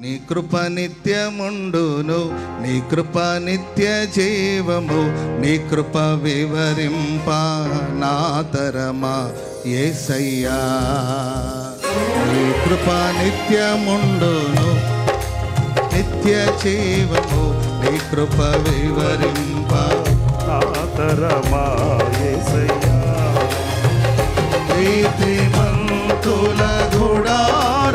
నీ కృప నిత్యముండును నీ కృప నిత్య జీవము నీ కృప వివరింప నా తరమా ఏసయ్యా. నీ కృప నిత్యముండును నిత్య జీవము నీ కృప వివరింప ఆతరమా ఏసయ్యా. ప్రీతిమంతుల గుడారాలలో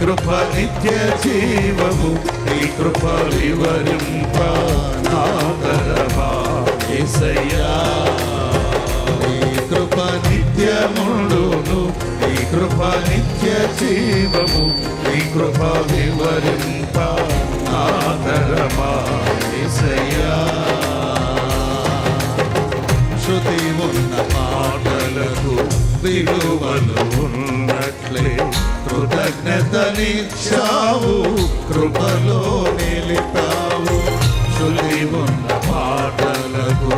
కృప నిత్య జీవము నీ కృప వివరింప నాదరమా నీ కృప నిత్యముండును నీ కృప నిత్య జీవము నీ కృప వివరింప ఉన్నట్లే ఉన్నట్లే కృతజ్ఞతనిచ్చావు కృపలో నిలిపావు. చులి ఉన్న పాటలకు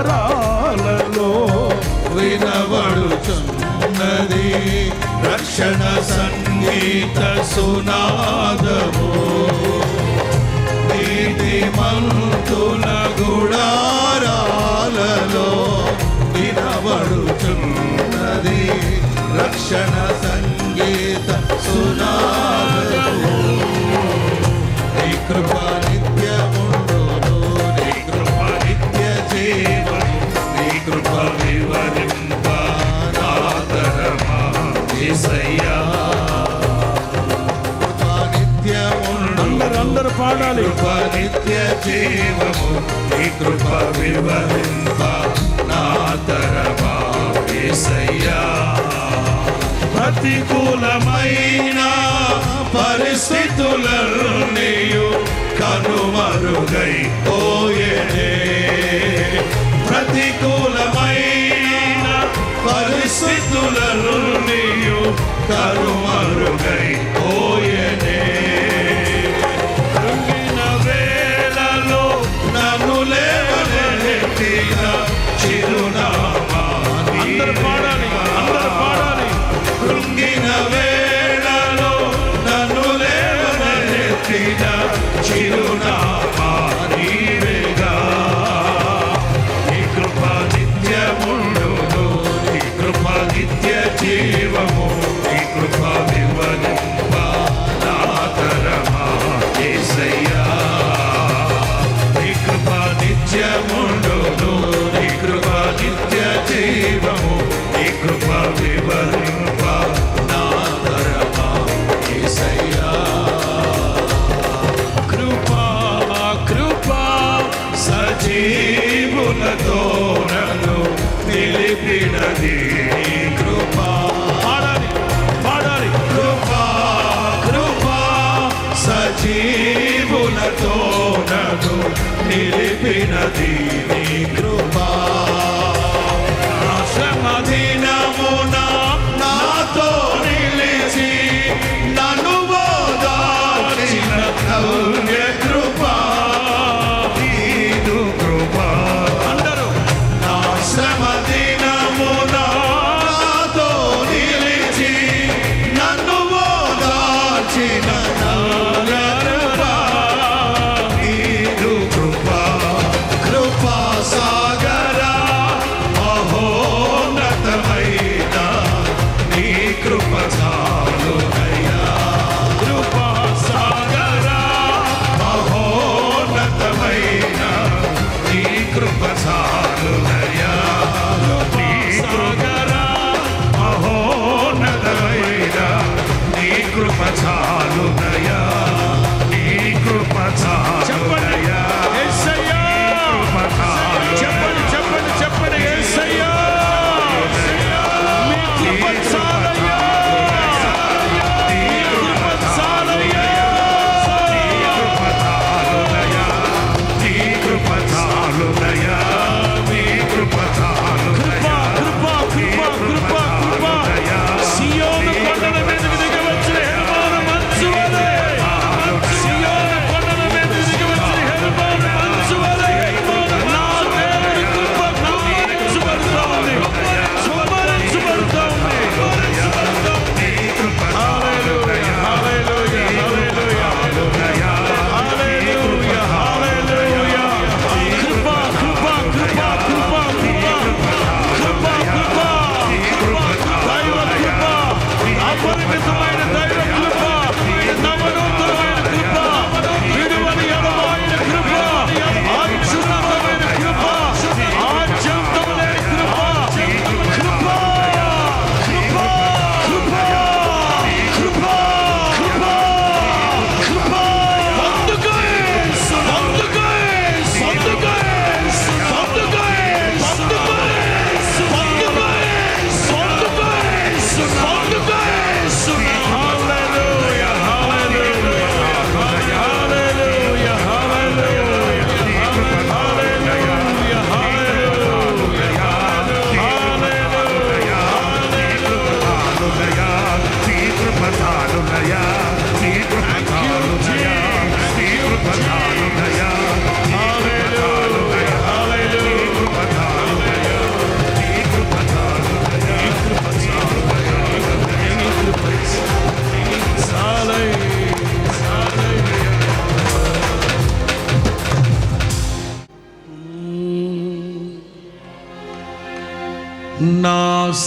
గుడారాలలో వినబడుచున్నది రక్షణ సంగీత సునాద నీతి మంతుల గుడారాలలో వినబడుచున్నది రక్షణ జీవము నీ కృప వివరింప నాదరమా యేసయ్యా ప్రతికూలమైన పరిస్థితులన్నీయు కనుమరుగై పోయేనే. ప్రతికూలమైన పరిస్థితులన్నీయు కనుమరుగై నిత్య జీవము నిలిపినది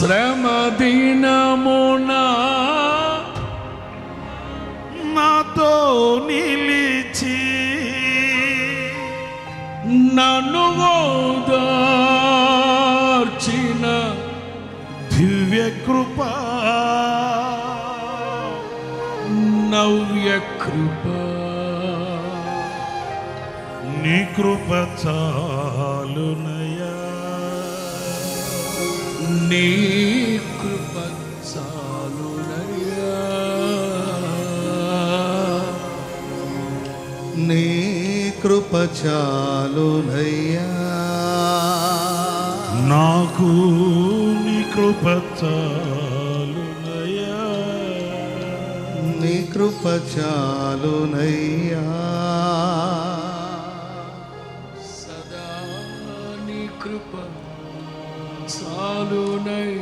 శ్రమ దినమున నాతో నిలిచి నన్ను ఓదార్చిన దివ్య కృప నవ్య కృప నీ కృప చాలునయా? నీ కృప చాలునయ్యా. నీ కృప చాలునయ్యా. నాకు నీ కృప చాలునయ్యా. నీ కృప చాలునయ్యా. సదా నీ కృప చాలునై.